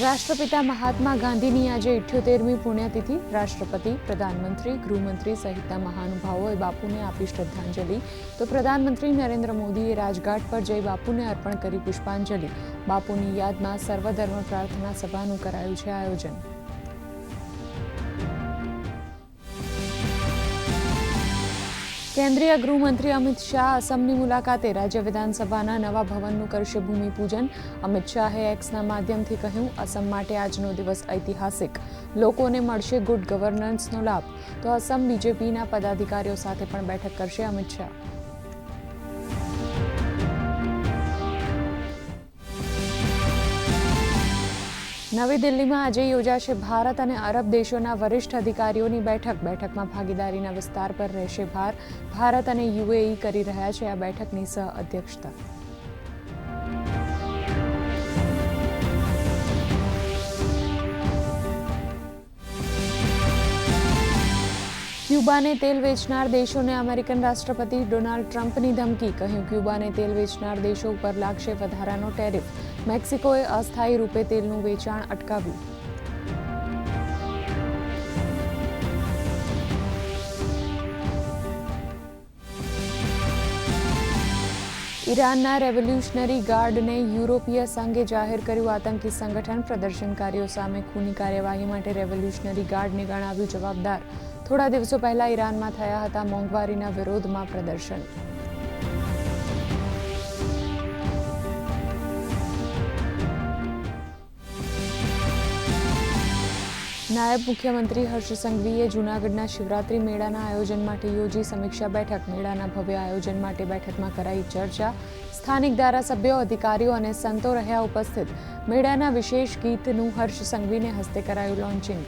રાષ્ટ્રપિતા મહાત્મા ગાંધીની આજે ઇઠ્યોતેરમી પુણ્યતિથિ. રાષ્ટ્રપતિ, પ્રધાનમંત્રી, ગૃહમંત્રી સહિતના મહાનુભાવોએ બાપુને આપી શ્રદ્ધાંજલિ. તો પ્રધાનમંત્રી નરેન્દ્ર મોદીએ રાજઘાટ પર જઈ બાપુને અર્પણ કરી પુષ્પાંજલિ. બાપુની યાદમાં સર્વધર્મ પ્રાર્થના સભાનું કરાયું છે આયોજન. કેન્દ્રીય ગૃહમંત્રી અમિત શાહ અસમની મુલાકાતે રાજ્ય વિધાનસભાના નવા ભવનનું કરશે ભૂમિપૂજન અમિત શાહે એક્સના માધ્યમથી કહ્યું અસમ માટે આજનો દિવસ ઐતિહાસિક. લોકોને મળશે ગુડ ગવર્નન્સનો લાભ. તો અસમ બીજેપીના પદાધિકારીઓ સાથે પણ બેઠક કરશે અમિત શાહ. નવી દિલ્હીમાં આજે યોજાશે ભારત અને અરબ દેશોના વરિષ્ઠ અધિકારીઓની બેઠક. બેઠકમાં ભાગીદારીના વિસ્તાર પર રહેશે ભાર. ભારત અને યુએઈ કરી રહ્યા છે આ બેઠકની સહ અધ્યક્ષતા. ક્યુબાને તેલ વેચનાર દેશોને અમેરિકન રાષ્ટ્રપતિ ડોનાલ્ડ ટ્રમ્પની ધમકી, કહ્યું ક્યુબાને તેલ વેચનાર દેશો ઉપર લાગશે વધારાનો ટેરિફ. મેક્સિકોએ અસ્થાયી રૂપે તેલનું વેચાણ અટકાવ્યું. ઈરાનના રેવોલ્યુશનરી ગાર્ડને યુરોપીય સંઘે જાહેર કર્યું આતંકી સંગઠન પ્રદર્શનકારીઓ સામે ખૂની કાર્યવાહી માટે રેવોલ્યુશનરી ગાર્ડને ગણાવ્યું જવાબદાર. થોડા દિવસો પહેલા ઈરાનમાં થયા હતા મોંઘવારીના વિરોધમાં પ્રદર્શન. નાયબ મુખ્યમંત્રી હર્ષ સંઘવીએ જૂનાગઢના શિવરાત્રી મેળાના આયોજન માટે યોજી સમીક્ષા બેઠક. મેળાના ભવ્ય આયોજન માટે બેઠકમાં કરાઈ ચર્ચા. સ્થાનિક ધારાસભ્યો, અધિકારીઓ અને સંતો રહ્યા ઉપસ્થિત. મેળાના વિશેષ ગીતનું હર્ષ સંઘવીને હસ્તે કરાયું લોન્ચિંગ.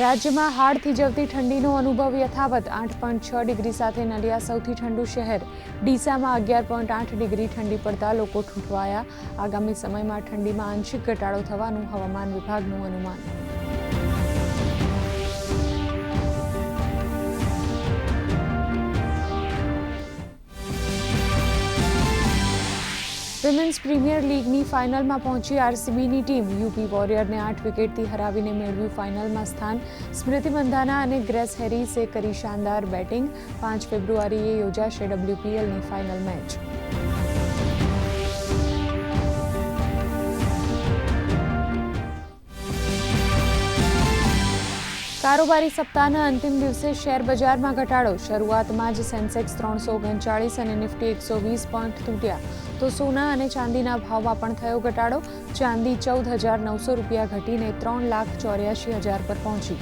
રાજ્યમાં હાડ થીજવતી ઠંડીનો અનુભવ યથાવત. આઠ પોઈન્ટ છ ડિગ્રી સાથે નલિયા સૌથી ઠંડુ શહેર. ડીસામાં અગિયાર પોઈન્ટ આઠ ડિગ્રી ઠંડી પડતા લોકો ઠૂંઠવાયા. આગામી સમયમાં ઠંડીમાં આંશિક ઘટાડો થવાનું હવામાન વિભાગનું અનુમાન. વિમેન્સ પ્રીમિયર લીગની ફાઇનલમાં પહોંચી આરસીબીની ટીમ. યુપી વોરિયરને આઠ વિકેટથી હરાવીને મેળવ્યું ફાઇનલમાં સ્થાન. સ્મૃતિ મંધાના અને ગ્રેસ હેરિસે કરી શાનદાર બેટિંગ. પાંચ ફેબ્રુઆરીએ યોજાશે ડબ્લ્યુપીએલની ફાઇનલ મેચ. કારોબારી સપ્તાહના અંતિમ દિવસે શેર બજારમાં ઘટાડો. શરૂઆતમાં જ સેન્સેક્સ ત્રણસો ઓગણચાળીસ અને નિફ્ટી એકસો વીસ પોઈન્ટ તૂટ્યા. તો સોના અને ચાંદીના ભાવમાં પણ થયો ઘટાડો. ચાંદી ચૌદ હજાર નવસો રૂપિયા ઘટીને ત્રણ લાખ ચોર્યાસી હજાર પર પહોંચી.